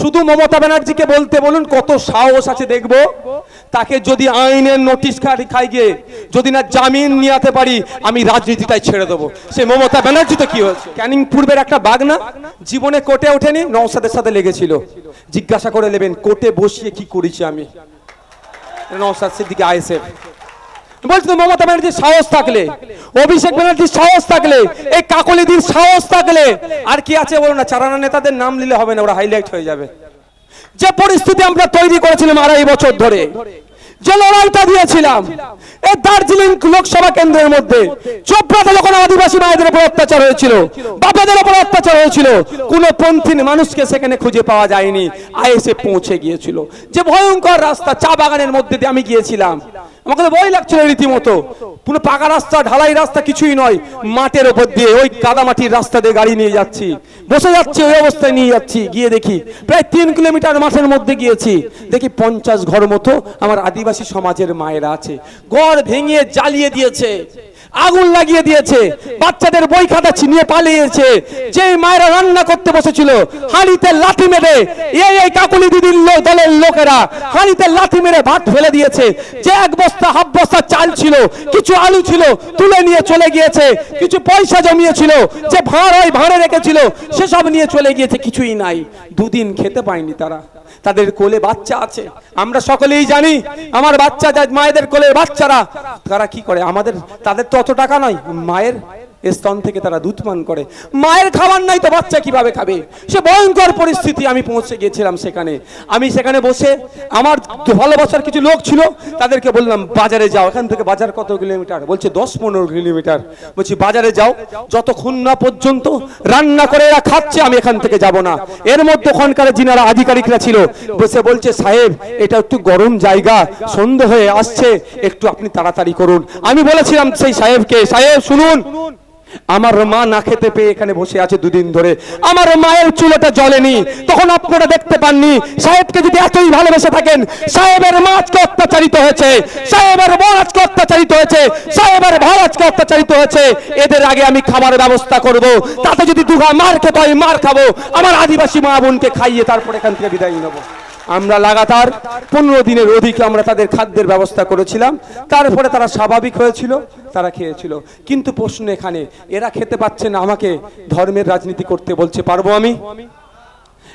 শুধু মমতা ব্যানার্জিকে বলতে বলুন, কত সাহস আছে দেখব। তাকে যদি আইনের নোটিশ খাই গিয়ে যদি না জামিন নিয়ে পারি, আমি রাজনীতিটাই ছেড়ে দেবো। সে মমতা ব্যানার্জি তো কি হয়েছে? ক্যানিং পূর্বের একটা বাঘ না জীবনে কোর্টে ওঠেনি নৌসাদের সাথে লেগেছিল। জিজ্ঞাসা করে নেবেন, কোর্টে বসিয়ে কি করেছি আমি? নৌসাদ সিদ্দিকি, আইএসএফ। বলছি মমতা ব্যানার্জির সাহস থাকলে, অভিষেক ব্যানার্জির সাহস থাকলে, এই কাকলিদির সাহস থাকলে, আর কি আছে বলো না, চারানা নেতাদের নাম নিলে হবে না, ওরা হাইলাইট হয়ে যাবে। যে পরিস্থিতি আমরা তৈরি করেছিলাম আড়াই বছর ধরে, যে লড়াইটা দিয়েছিলাম, এই দার্জিলিং লোকসভা কেন্দ্রের মধ্যে, চোপড়াতে যখন আদিবাসী মায়েদের উপর অত্যাচার হয়েছিল বাবাদের উপর অত্যাচার হয়েছিল, কোন পন্থী মানুষকে সেখানে খুঁজে পাওয়া যায়নি আইএসএ পৌঁছে গিয়েছিল। যে ভয়ঙ্কর রাস্তা চা বাগানের মধ্যে দিয়ে আমি গিয়েছিলাম আমাকে ভয় লাগছিল রীতিমতো। পুরো পাকা রাস্তা, ঢালাই রাস্তা কিছুই নয়, মাঠের ওপর দিয়ে ওই কাদামাটির রাস্তা দিয়ে গাড়ি নিয়ে যাচ্ছি। বসে যাচ্ছি, ওই অবস্থায় নিয়ে যাচ্ছি, গিয়ে দেখি প্রায় তিন কিলোমিটার মাঠের মধ্যে গিয়েছি। দেখি পঞ্চাশ ঘর মতো আমার আদিবাসী সমাজের মায়েরা আছে। ঘর ভেঙে জ্বালিয়ে দিয়েছে। আগুন লাগিয়ে দিয়েছে। বাচ্চাদের বই খাতা ছিনিয়ে পালিয়েছে। যে মায়েরা রান্না করতে বসেছিল, হাঁড়িতে লাঠি মেরে, এই এই কাকুলি দিদির লো- দলের লোকেরা হাঁড়িতে লাঠি মেরে ভাত ফেলে দিয়েছে। যে এক বস্তা, হাফ বস্তা চাল ছিল, কিছু আলু ছিল, তুলে নিয়ে চলে গিয়েছে। কিছু পয়সা জমিয়েছিল, যে ভাঁড় হয় ভাঁড়ে রেখেছিল, সেসব নিয়ে চলে গিয়েছে, কিছুই নাই। দুদিন খেতে পায়নি তারা। তাদের কোলে বাচ্চা আছে। আমরা সকলেই জানি, আমার বাচ্চা মায়েদের কোলে বাচ্চারা, তারা কি করে? আমাদের, তাদের তো অত টাকা নয় মায়ের স্তন থেকে তারা দুধ পান করে। মায়ের খাবার নাই তো বাচ্চা কীভাবে খাবে? সে ভয়ঙ্কর পরিস্থিতি, আমি পৌঁছে গিয়েছিলাম সেখানে। আমি সেখানে বসে আমার ভালোবাসার কিছু লোক ছিল, তাদেরকে বললাম, বাজারে যাও। এখান থেকে বাজার কত কিলোমিটার? বলছে, দশ পনেরো কিলোমিটার। বলছি, বাজারে যাও। যতক্ষণ না পর্যন্ত রান্না করে এরা খাচ্ছে, আমি এখান থেকে যাব না। এর মধ্যে ওখানকার যিনারা আধিকারিকরা ছিল, বসে বলছে, সাহেব, এটা একটু গরম জায়গা সন্ধ্যে হয়ে আসছে, একটু আপনি তাড়াতাড়ি করুন। আমি বলেছিলাম, সেই সাহেবকে, সাহেব, শুনুন। আমার মা না খেতে পেয়ে এখানে বসে আছে দুদিন ধরে। আমার মায়ের চুলোটা জ্বলেনি, তখন আপনারা দেখতে পাননি। সাহেবকে যদি এতই ভালোবেসে থাকেন, সাহেবের মা আজকে অত্যাচারিত হয়েছে, সাহেবের বোন আজকে অত্যাচারিত হয়েছে, সাহেবের ভাই আজকে অত্যাচারিত হয়েছে। এদের আগে আমি খাবারের ব্যবস্থা করব, তাতে যদি দুঘা মার খেতে হয়, মার খাব। আমার আদিবাসী মা বোনকে খাইয়ে তারপর এখান থেকে বিদায় নেব। আমরা লাগাতার পনেরো দিনের অধিক আমরা তাদের খাদ্যের ব্যবস্থা করেছিলাম। তারপরে তারা স্বাভাবিক হয়েছিল। তারা খেয়েছিল। কিন্তু প্রশ্ন এখানে, এরা খেতে পাচ্ছে না আমাকে। ধর্মের রাজনীতি করতে বলছে, পারব আমি?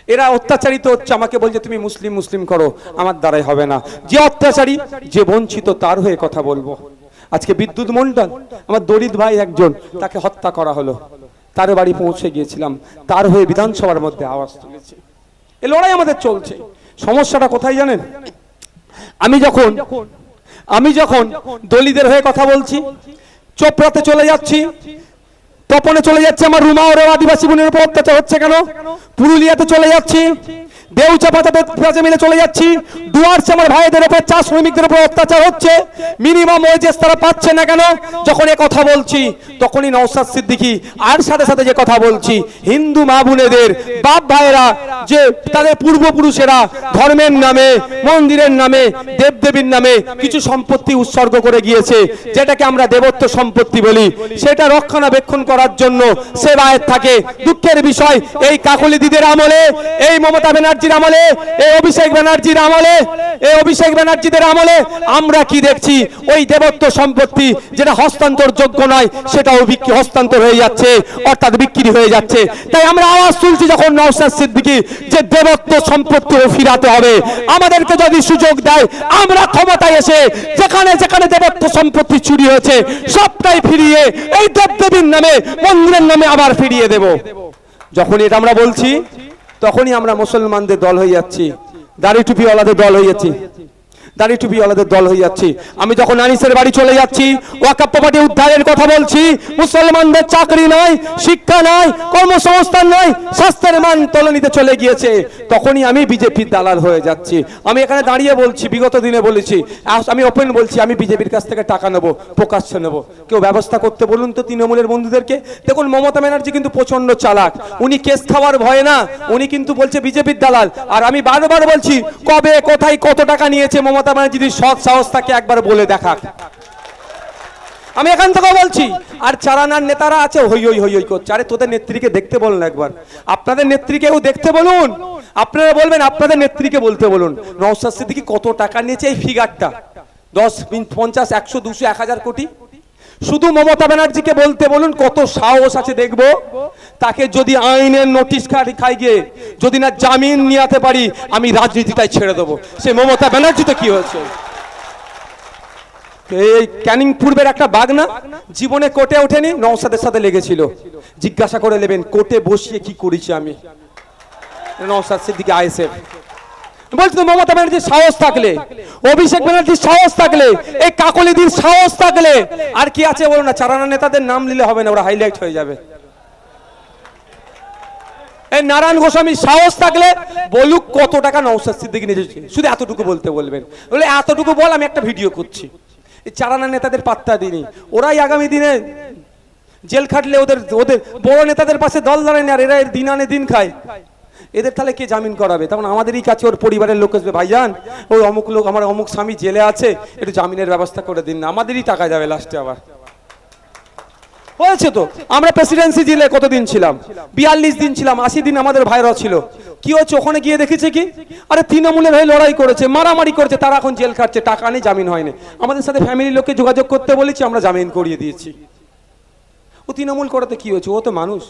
এরা অত্যাচারিত হচ্ছে, আমাকে বলছে, তুমি মুসলিম মুসলিম করো। আমার দ্বারাই হবে না। যে অত্যাচারী, যে বঞ্চিত, তার হয়ে কথা বলব। আজকে বিদ্যুৎ মন্ডল আমার দরিদ ভাই একজন, তাকে হত্যা করা হলো। তার বাড়ি পৌঁছে গিয়েছিলাম। তার হয়ে বিধানসভার মধ্যে আওয়াজ তুলেছে। এ লড়াই আমাদের চলছে। সমস্যাটা কোথায় জানেন? আমি যখন আমি যখন দলিদের হয়ে কথা বলছি, চোপড়াতে চলে যাচ্ছি, তপনে চলে যাচ্ছে আমার রুমা ওর আদিবাসী বোনের উপর অত্যাচার হচ্ছে কেন? পুরুলিয়াতে চলে যাচ্ছি মিলে চলে যাচ্ছি আমার ভাইদের শ্রমিকদের উপর অত্যাচার হচ্ছে মিনিমাম তারা পাচ্ছে না কেন? যখন এ কথা বলছি, তখনই সিদ্দিকী আর সাথে সাথে কথা বলছি, হিন্দু মা বোনেদের বাপ ভাইয়েরা যে তাদের পূর্বপুরুষেরা ধর্মের নামে, মন্দিরের নামে, দেবদেবীর নামে কিছু সম্পত্তি উৎসর্গ করে গিয়েছে, যেটাকে আমরা দেবত্ব সম্পত্তি বলি। সেটা রক্ষণাবেক্ষণ করার জন্য সেবায়ের থাকে। দুঃখের বিষয়, এই কাকলি দিদের আমলে, এই মমতা ব্যানার্জির আমলে, এই অভিষেক ব্যানার্জির আমলে, এই অভিষেক ব্যানার্জিদের আমলে আমরা কি দেখছি? ওই দেবত্ব সম্পত্তি যেটা হস্তান্তর যোগ্য নয়, সেটাও হস্তান্তর হয়ে যাচ্ছে, অর্থাৎ বিক্রি হয়ে যাচ্ছে। তাই আমরা আওয়াজ তুলছি যখন নওশাদ সিদ্দিকী যে দেবত্ব সম্পত্তিও ফিরাতে হবে। আমাদেরকে যদি সুযোগ দেয়, আমরা ক্ষমতায় এসে যেখানে যেখানে দেবত্ব সম্পত্তি চুরি হয়েছে, সবটাই ফিরিয়ে এই দেবদেবীর নামে, মন্দিরের নামে আবার ফিরিয়ে দেব। যখন এটা আমরা বলছি, তখনই আমরা মুসলমানদের দল হয়ে যাচ্ছি, দাড়ি টুপিওয়ালাদের দল হয়ে যাচ্ছি। দাড়ি টুপিওয়ালাদের দল হয়ে যাচ্ছি। আমি যখন আনিসের বাড়ি চলে যাচ্ছি ওয়াকাপ প্রপার্টি উদ্ধারের কথা বলছি, মুসলমানদের চাকরি নাই, শিক্ষা নাই, কর্মসংস্থান নাই, স্বাস্থ্যের মান তলনিতে চলে গিয়েছে। তখনই আমি বিজেপির দালাল হয়ে যাচ্ছি। আমি এখানে দাঁড়িয়ে বলছি, বিগত দিনে বলেছি আমি ওপেন বলছি, আমি বিজেপির কাছ থেকে টাকা নেব, প্রকাশ্যে নেব। কেউ ব্যবস্থা করতে বলুন তো তৃণমূলের বন্ধুদেরকে। দেখুন, মমতা ব্যানার্জি কিন্তু প্রচণ্ড চালাক। উনি কেস খাওয়ার ভয়ে না, উনি কিন্তু বলছে বিজেপির দালাল। আর আমি বারবার বলছি, কবে, কোথায় কত টাকা নিয়েছে মমতা ব্যানার্জির সৎ সাহস তাকে একবার বলে দেখাক। আমি এখান থেকে বলছি, আর চারানার নেতারা আছে, হই হই হই হই করছে। আরে, তোদের নেত্রীকে দেখতে বলুন একবার। আপনাদের নেত্রীকেও দেখতে বলুন। আপনারা বলবেন, আপনাদের নেত্রীকে বলতে বলুন। নওসাদ সিদ্দিকি কত টাকা নিয়েছে এই ফিগারটা দশ পঞ্চাশ, একশো, দুশো, এক হাজার কোটি? শুধু মমতা ব্যানার্জিকে বলতে বলুন, কত সাহস আছে দেখব। তাকে যদি আইনের নোটিশ খাই গিয়ে যদি না জামিন নিয়াতে পারি, আমি রাজনীতিটাই ছেড়ে দেবো। সে মমতা ব্যানার্জি তো কি হয়েছে? এই ক্যানিং পূর্বের একটা বাঘ না, জীবনে কোর্টে ওঠেনি নওসাদের সাথে লেগেছিল। জিজ্ঞাসা করে নেবেন, কোর্টে বসিয়ে কি করেছি আমি? নওসাদ সিদ্দিকে, আইএসএফ। বলছি মমতা ব্যানার্জির সাহস থাকলে, অভিষেক ব্যানার্জির সাহস থাকলে, এই কাকলিদির সাহস থাকলে, আর কি আছে বলো না, চারানা নেতাদের নাম নিলে হবে না, ওরা হাইলাইট হয়ে যাবে। এই নারায়ণ গোস্বামীর সাহস থাকলে, বলুক কত টাকা নৌসাদ সিদ্দিকি নিয়েছে শুধু এতটুকু বলতে বলবেন। বলে, এতটুকু বল, আমি একটা ভিডিও করছি। এই চারানা নেতাদের পাত্তা দিনি ওরাই আগামী দিনে জেল খাটলে ওদের ওদের বড় নেতাদের পাশে দল দাঁড়ায় না, আর এরা এর দিন আনে দিন খায়। এদের তাহলে কে জামিন করাবে? তখন আমাদেরই কাছে ওর পরিবারের লোক আসবে। ভাইজান, ওই অমুক লোক, আমার অমুক স্বামী জেলে আছে, একটু জামিনের ব্যবস্থা করে দিন না। আমাদেরই টাকা যাবে লাস্টে আবার। হয়েছে তো? আমরা প্রেসিডেন্সি জেলে কতদিন ছিলাম? বিয়াল্লিশ দিন ছিলাম, আশি দিন আমাদের ভাইরা ছিল। কি হচ্ছে ওখানে গিয়ে দেখেছে কি? আরে তৃণমূলের হয়ে লড়াই করেছে, মারামারি করেছে, তারা এখন জেল খাটছে, টাকা নেই জামিন হয়নি। আমাদের সাথে ফ্যামিলির লোককে যোগাযোগ করতে বলেছি, আমরা জামিন করিয়ে দিয়েছি। ও তৃণমূল করাতে কি হয়েছে? ও তো মানুষ।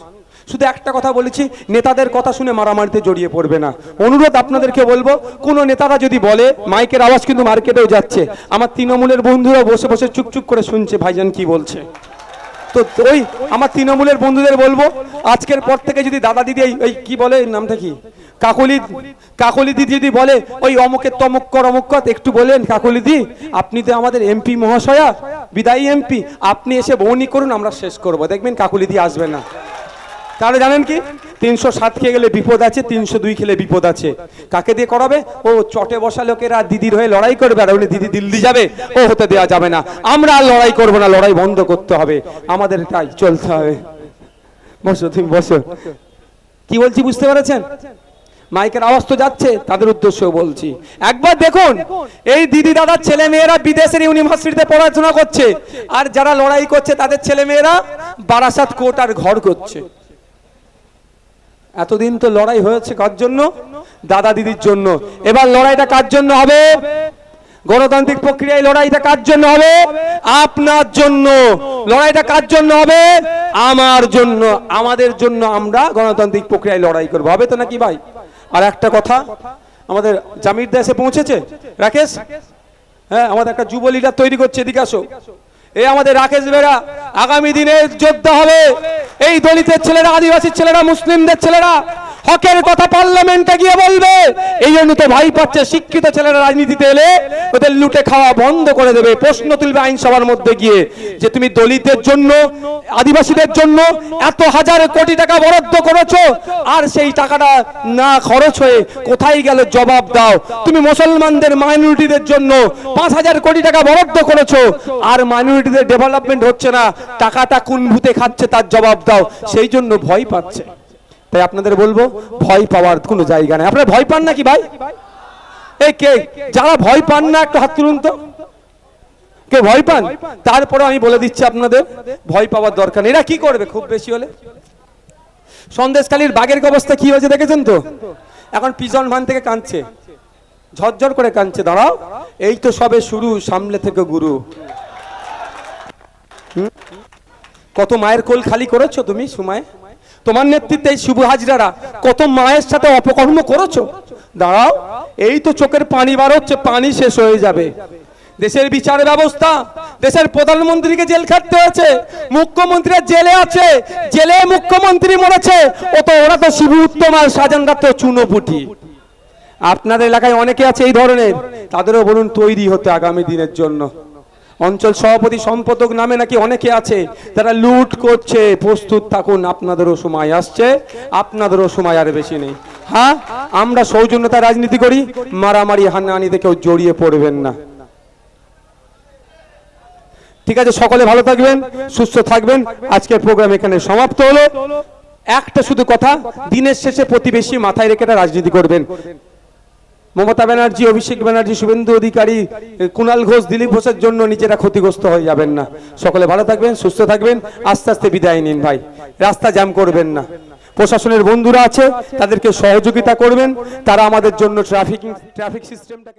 শুধু একটা কথা বলেছি নেতাদের কথা শুনে মারামারিতে জড়িয়ে পড়বে না। অনুরোধ আপনাদেরকে বলব কোনো নেতারা যদি বলে মাইকের আওয়াজ কিন্তু মার্কেটেও যাচ্ছে। আমার তৃণমূলের বন্ধুরা বসে বসে চুপচুপ করে শুনছে ভাইজান কি বলছে। তো ওই আমার তৃণমূলের বন্ধুদের বলব আজকের পর থেকে যদি দাদা দিদি এই- কি বলে এর নামটা কি? কাকলি কাকলি দিদি যদি বলে ওই অমুকের তমুক কর অমুক কর, একটু বলেন কাকলি দি আপনি তো আমাদের এমপি মহাশয়া বিদায়ী এমপি আপনি এসে বৌনি করুন আমরা শেষ করব। দেখবেন কাকলি দি আসবে না। তাহলে জানেন কি? তিনশো সাত খেয়ে গেলে বিপদ আছে, তিনশো দুই খেলে বিপদ আছে। কাকে দিয়ে করাবে? ও চটে বসা লোকেরা দিদির হয়ে লড়াই করবে আর উনি দিদি দিল্লি যাবে, ও হতে দেওয়া যাবে না। আমরা লড়াই করব না, লড়াই বন্ধ করতে হবে। আমাদের তাই চলতে হবে। বসো তুমি, বসো। কি বলছি বুঝতে পেরেছেন? মাইকের আওয়াজ তো যাচ্ছে, তাদের উদ্দেশ্য বলছি। একবার দেখুন, এই দিদি দাদার ছেলে মেয়েরা বিদেশের ইউনিভার্সিটিতে পড়াশোনা করছে। আর যারা লড়াই করছে, তাদের ছেলে মেয়েরা বারাসাত কোট আর ঘর করছে। এতদিন তো লড়াই হয়েছে কার জন্য? দাদা দিদির জন্য। এবার লড়াইটা কার জন্য হবে? গণতান্ত্রিক প্রক্রিয়ায় লড়াইটা কার জন্য হবে? আপনার জন্য। লড়াইটা কার জন্য হবে? আমার জন্য। আমাদের জন্য আমরা গণতান্ত্রিক প্রক্রিয়ায় লড়াই করব। হবে তো নাকি ভাই? আর একটা কথা, আমাদের জামির দেশে পৌঁছেছে? রাকেশ? হ্যাঁ আমাদের একটা যুব লিডার তৈরি করছে, এদিকে আসো। এই আমাদের রাকেশ বেড়া আগামী দিনে যোদ্ধা হবে। এই দলিতের ছেলেরা আদিবাসী ছেলেরা মুসলিমদের ছেলেরা হকের কথা পার্লামেন্টে গিয়ে বলবে। এই জন্য তো ভাই পাচ্ছে শিক্ষিত ছেলেরা রাজনীতিতে এলে ওদের লুটে খাওয়া বন্ধ করে দেবে। প্রশ্ন তুলবে আইনসভার মধ্যে গিয়ে যে তুমি দলিতের জন্য, আদিবাসীদের জন্য এত হাজার কোটি টাকা বরাদ্দ করেছ আর সেই টাকাটা না খরচ হয়ে কোথায় গেল জবাব দাও। তুমি মুসলমানদের মাইনরিটিদের জন্য পাঁচ হাজার কোটি টাকা বরাদ্দ করেছ আর মাইনরিটিদের ডেভেলপমেন্ট হচ্ছে না। টাকাটা কোন ভূতে খাচ্ছে তার জবাব দাও। সেই জন্য ভয় পাচ্ছে। তাই আপনাদের বলব, ভয় পাওয়ার কোনো জায়গা নেই। আপনারা ভয় পান নাকি ভাই? এই কে? যারা ভয় পান না, একটু হাত তুলুন তো। কে ভয় পান? তারপরে আমি বলে দিচ্ছি আপনাদের, ভয় পাওয়ার দরকার নেই। এরা কি করবে? খুব বেশি হলে? সন্দেশকালীর বাঘের অবস্থা কি হয়েছে দেখেছেন তো? এখন পিজন ভান থেকে কাঁদছে। ঝরঝর করে কাঁদছে। দাঁড়াও। এই তো সবে শুরু, সামনে থেকে গুরু? কত মায়ের কোল খালি করেছ তুমি, সময়? তোমার নেতৃত্বে এই শুভ হাজরারা কত মায়ের সাথে অপকর্ম করেছ? দাঁড়াও, এই তো চোখের পানি বার হচ্ছে, পানি শেষ হয়ে যাবে। দেশের বিচার ব্যবস্থা, দেশের প্রধানমন্ত্রীকে জেল খাটতে হয়েছে, মুখ্যমন্ত্রীরা জেলে আছে, জেলে মুখ্যমন্ত্রী মরেছে, ও তো ওরা তো শিবু উত্তম আর সাজানরা তো চুনোপুটি। আপনাদের এলাকায় অনেকে আছে এই ধরনের, তাদেরও বলুন তৈরি হতে আগামী দিনের জন্য। অঞ্চল সভাপতি সম্পাদক নামে নাকি অনেকে আছে, তারা লুট করছে। প্রস্তুত থাকুন, আপনাদেরও সময় আসছে, আপনাদেরও সময় আর বেশি নেই। হ্যাঁ আমরা সৌজন্যতা রাজনীতি করি, মারামারি, হানাহানিতে কেউ জড়িয়ে পড়বেন না। ঠিক আছে, সকলে ভালো থাকবেন, সুস্থ থাকবেন। আজকের প্রোগ্রাম এখানে সমাপ্ত হলো। একটা শুধু কথা, দিনের শেষে প্রতিবেশী মাথায় রেখে রাজনীতি করবেন। মমতা ব্যানার্জি, অভিষেক ব্যানার্জি, শুভেন্দু অধিকারী কুণাল ঘোষ, দিলীপ ঘোষের জন্য নিজেরা ক্ষতিগ্রস্ত হয়ে যাবেন না। সকলে ভালো থাকবেন, সুস্থ থাকবেন, আস্তে আস্তে বিদায় নিন ভাই। রাস্তা জ্যাম করবেন না। প্রশাসনের বন্ধুরা আছে, তাদেরকে সহযোগিতা করবেন, তারা আমাদের জন্য ট্রাফিক ট্রাফিক সিস্টেমটাকে